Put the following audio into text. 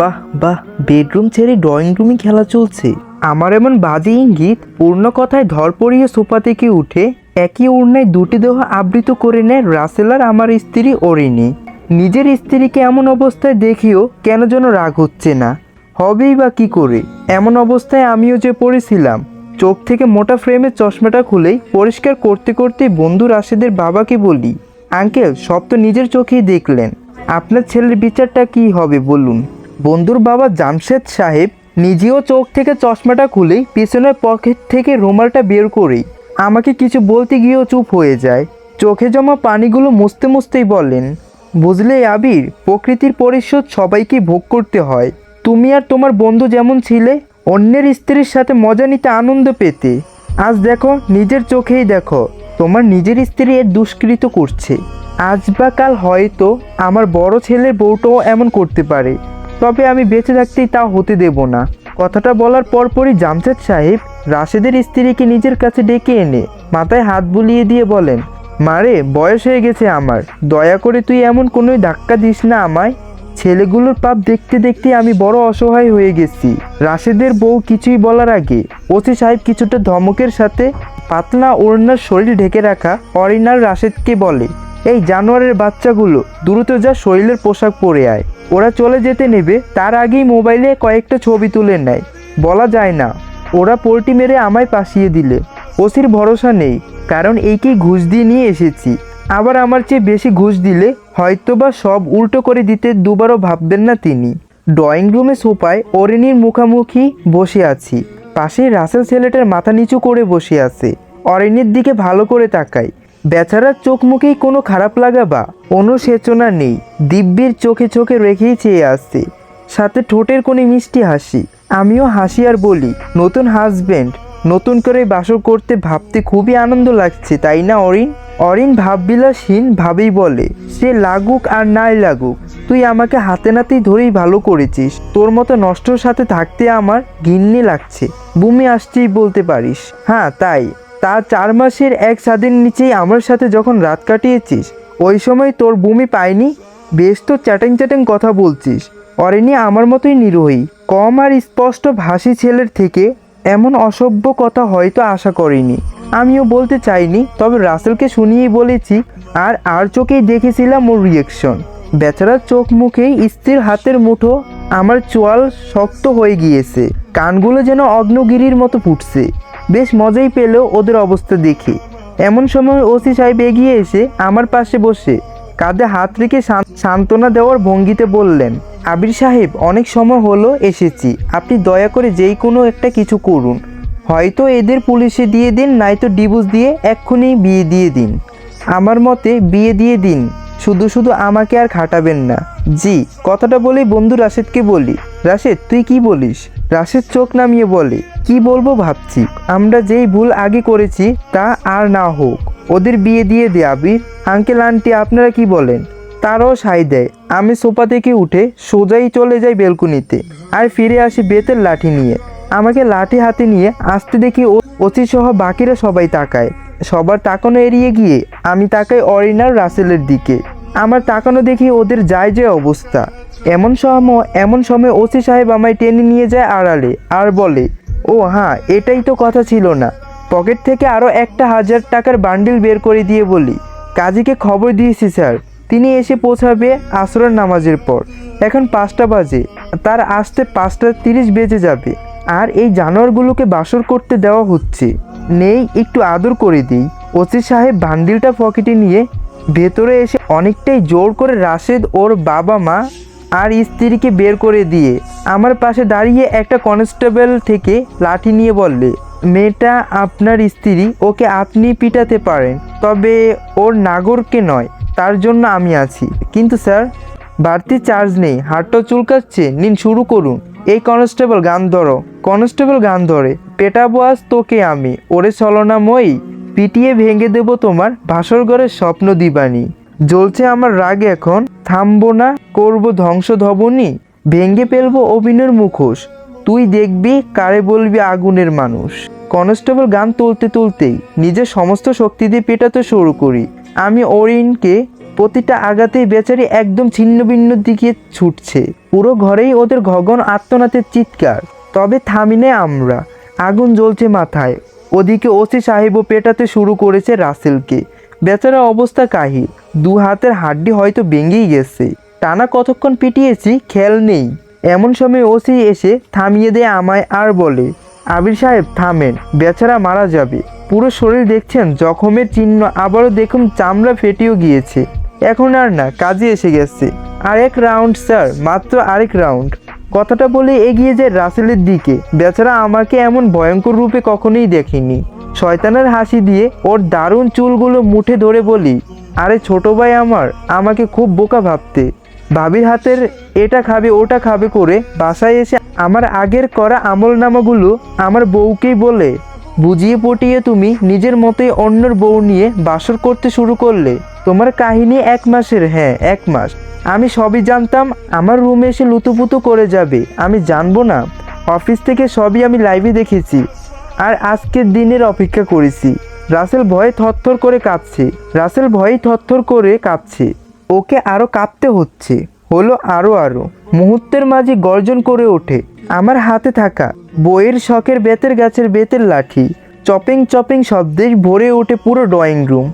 বাহ বাহ বেডরুম ছেড়ে ড্রয়িং রুমে খেলা চলছে। আমার এমন বাজে ইঙ্গিত, পূর্ণ কথায় ধরপড়িয়ে সোফা থেকে উঠে একই ওড়নায় দুটি দেহ আবৃত করে নেয় রাসেল আর আমার স্ত্রী ওরিনি নিজের স্ত্রীকে এমন অবস্থায় দেখিও কেন যেন রাগ হচ্ছে না। হবেই বা কি করে? এমন অবস্থায় আমিও যে পড়েছিলাম। চোখ থেকে মোটা ফ্রেমের চশমাটা খুলেই পরিষ্কার করতে করতে বন্ধু রাশেদের বাবাকে বলি, আঙ্কেল, সব তো নিজের চোখেই দেখলেন। আপনার ছেলের বিচারটা কি হবে বলুন। বন্ধুর বাবা জামশেদ সাহেব নিজেও চোখ থেকে চশমাটা খুলেই পিছনের পকেট থেকে রুমালটা বের করেই আমাকে কিছু বলতে গিয়েও চুপ হয়ে যায়। চোখে জমা পানিগুলো মুছতে মুছতেই বলেন বুঝলে আবির, প্রকৃতির পরিশোধ সবাইকে ভোগ করতে হয়। তুমি আর তোমার বন্ধু যেমন ছিলে, অন্যের স্ত্রীর সাথে মজা নিতে আনন্দ পেতে। আজ দেখো, নিজের চোখেই দেখো, তোমার নিজের স্ত্রী এর দুষ্কৃত করছে। আজ বা কাল হয়তো আমার বড় ছেলের বউটাও এমন করতে পারে। তবে আমি বেঁচে থাকতেই তা হতে দেব না। কথাটা বলার পরপরই জামশেদ সাহেব রাশেদের স্ত্রীকে নিজের কাছে ডেকে এনে মাথায় হাত বুলিয়ে দিয়ে বলেন মারে বয়স হয়ে গেছে আমার। দয়া করে তুই এমন কোনোই ধাক্কা দিস না আমায়। ছেলেগুলোর পাপ দেখতে দেখতে আমি বড় অসহায় হয়ে গেছি। রাশেদের বউ কিছুই বলার আগে ওসি সাহেব কিছুটা ধমকের সাথে পাতলা ওড়নার শরীর ঢেকে রাখা অরিনার রাশেদকে বলে এই জানোয়ারের বাচ্চাগুলো দ্রুত যা শরীরের পোশাক পরে আয়। ওরা চলে যেতে নেবে, তার আগেই মোবাইলে কয়েকটা ছবি তুলে নেয়। বলা যায় না, ওরা পোল্টি মেরে আমায় পাশিয়ে দিলে। ওসির ভরসা নেই, কারণ এইকেই ঘুষ দিয়ে নিয়ে এসেছি। আবার আমার চেয়ে বেশি ঘুষ দিলে হয়তোবা সব উল্টো করে দিতে দুবারও ভাববেন না তিনি। ড্রয়িং রুমে সোফায় অরিনীর মুখামুখি বসে আছি। পাশেই রাসেল ছেলেটার মাথা নিচু করে বসে আছে। অরিনীর দিকে ভালো করে তাকাই বেচারার চোখ মুখেই কোনো খারাপ লাগা বা অনুসেচনা নেই। দিব্যির চোখে চোখে রেখেই চেয়ে আসছে। সাথে ঠোঁটের কোণে মিষ্টি হাসি। আমিও হাসি আর বলি, নতুন হাজবেন্ড নতুন করে বাসর করতে ভাবতে খুবই আনন্দ লাগছে, তাই না অরিন? অরিন ভাববিলাসহীন ভাবেই বলে, সে লাগুক আর নাই লাগুক, তুই আমাকে হাতে নাতেই ধরেই ভালো করেছিস। তোর মতো নষ্টর সাথে থাকতে আমার ঘিন্নি লাগছে। বুমি আসছেই বলতে পারিস। হ্যাঁ তাই। তা চার মাসের এক ছাদের নিচেই আমার সাথে যখন রাত কাটিয়েছিস, ওই সময় তোর বমি পায়নি বেশ তো চ্যাটেং চ্যাটেং কথা বলছিস। অরেনি আমার মতোই নিরোহী কম আর স্পষ্ট ভাষী ছেলের থেকে এমন অসভ্য কথা হয়তো আশা করিনি। আমিও বলতে চাইনি, তবে রাসেলকে শুনিয়েই বলেছি আর আর চোখেই দেখেছিলাম ওর রিয়েকশন বেচারার চোখ মুখেই স্ত্রীর হাতের মুঠো আমার চোয়াল শক্ত হয়ে গিয়েছে, কানগুলো যেন অগ্নগিরির মতো ফুটছে। বেশ মজাই পেল ওদের অবস্থা দেখে। এমন সময় ওসি সাহেব এগিয়ে এসে আমার পাশে বসে, কাঁধে হাত রেখে সান্ত্বনা দেওয়ার ভঙ্গিতে বললেন, আবির সাহেব, অনেক সময় হলো এসেছি, আপনি দয়া করে যেই কোনো একটা কিছু করুন। হয়তো এদের পুলিশে দিয়ে দিন নয়তো ডিভোর্স দিয়ে এক্ষুনি বিয়ে দিয়ে দিন। আমার মতে বিয়ে দিয়ে দিন, শুধু শুধু আমাকে আর খাটাবেন না। জি, কথাটা বলেই বন্ধু রাশেদকে বলি। রাশেদ, তুই কি বলিস? রাশেদ চোখ নামিয়ে বলে, কি বলব ভাবছি। আমরা যেই ভুল আগে করেছি তা আর না হোক, ওদের বিয়ে দিয়ে দে আবির। আঙ্কেল, আন্টি, আপনারা কি বলেন? তারও সাই দেয়। আমি সোফা থেকে উঠে সোজাই চলে যাই বেলকুনিতে আর ফিরে আসি বেতের লাঠি নিয়ে। আমাকে লাঠি হাতে নিয়ে আসতে দেখি অতি সহ বাকিরা সবাই তাকায়। সবার তাকানো এড়িয়ে গিয়ে আমি তাকাই অরিনার রাসেলের দিকে। আমার তাকানো দেখি ওদের যায় যে অবস্থা। এমন সময় এমন সময় ওসি সাহেব আমায় টেনে নিয়ে যায় আড়ালে আর বলে ও হ্যাঁ এটাই তো কথা ছিল না। পকেট থেকে আরও একটা হাজার টাকার বান্ডিল বের করে দিয়ে বলি, কাজীকে খবর দিয়েছি স্যার। তিনি এসে পৌঁছাবে আসরের নামাজের পর। এখন পাঁচটা বাজে, তার আসতে পাঁচটা তিরিশ বেজে যাবে, আর এই জানোয়ারগুলোকে বাসর করতে দেওয়া হচ্ছে। নেই, একটু আদর করে দিই। ওসি সাহেব বান্ডিলটা পকেটে নিয়ে ভেতরে এসে অনেকটাই জোর করে রাশেদ ওর বাবা মা আর স্ত্রীকে বের করে দিয়ে আমার পাশে দাঁড়িয়ে একটা কনস্টেবল থেকে লাঠি নিয়ে বললে মেয়েটা আপনার স্ত্রী, ওকে আপনি পিটাতে পারেন, তবে ওর নাগরকে নয়, তার জন্য আমি আছি। কিন্তু স্যার, বাড়তি চার্জ নেই, হাতটা চুলকাচ্ছে, নিন শুরু করুন। এই কনস্টেবল, গান ধরো। কনস্টেবল, গান ধরে। পেটাবো আজ তোকে আমি, ওরে ছলনাময়ী। পিটিয়ে ভেঙে দেব তোমার ভাসর ঘরের স্বপ্ন দিবানি। জ্বলছে আমার রাগ এখন। থামবো না, করব ধ্বংস ধবনি ভেঙে ফেলব অভিনয়ের মুখোশ। তুই দেখবি কারে বলবি আগুনের মানুষ। কনস্টেবল গান তুলতে তুলতেই নিজের সমস্ত শক্তি দিয়ে পেটাতে শুরু করি। আমি অরিনকে প্রতিটা আঘাতেই বেচারি একদম ছিন্ন ভিন্ন দিকে ছুটছে। পুরো ঘরেই ওদের ঘগন আত্মনাথের চিৎকার। তবে থামিনে আমরা। আগুন জ্বলছে মাথায়। ওদিকে ওসি সাহেবও পেটাতে শুরু করেছে রাসেলকে। বেচারা অবস্থা কাহিল। দু হাতের হাড্ডি হয়তো ভেঙেই গেছে। টানা কতক্ষণ পিটিয়েছি, খেয়াল নেই। এমন সময় ওসি এসে থামিয়ে দেয় আমায় আর বলে, আবির সাহেব, থামেন, বেচারা মারা যাবে। পুরো শরীর দেখছেন, জখমের চিহ্ন আবারও দেখুন, চামড়া ফেটেও গিয়েছে। এখন আর না, কাজে এসে গেছে। আরেক রাউন্ড, স্যার, মাত্র আরেক রাউন্ড। কথাটা বলে এগিয়ে যায় রাসেলের দিকে। বেচারা আমাকে এমন ভয়ঙ্কর রূপে কখনোই দেখেনি। শয়তানের হাসি দিয়ে ওর দারুণ চুলগুলো মুঠে ধরে বলি, আরে ছোট ভাই আমার, আমাকে খুব বোকা ভাবতে। ভাবির হাতের এটা খাবে, ওটা খাবে করে বাসায় এসে আমার আগের করা আমলনামাগুলো আমার বউকেই বলে। বুঝিয়ে পটিয়ে তুমি নিজের মতোই অন্যর বউ নিয়ে বাসর করতে শুরু করলে। তোমার কাহিনী এক মাসের হ্যাঁ এক মাস। আমি সবই জানতাম, আমার রুমে এসে লুতুপুতু করে যাবে, আমি জানব না। অফিস থেকে সবই আমি লাইভে দেখেছি। আর আজকের দিনের অপেক্ষা করেছি। রাসেল ভয়ে থরথর করে কাঁপছে রাসেল ভয়ে থরথর করে কাঁপছে ওকে আরও কাঁপতে হচ্ছে। হলো আরও আরও মুহূর্তের মাঝে গর্জন করে ওঠে, আমার হাতে থাকা বইয়ের শখের বেতের গাছের বেতের লাঠি। চপিং চপিং শব্দে ভরে ওঠে পুরো ড্রয়িং রুম।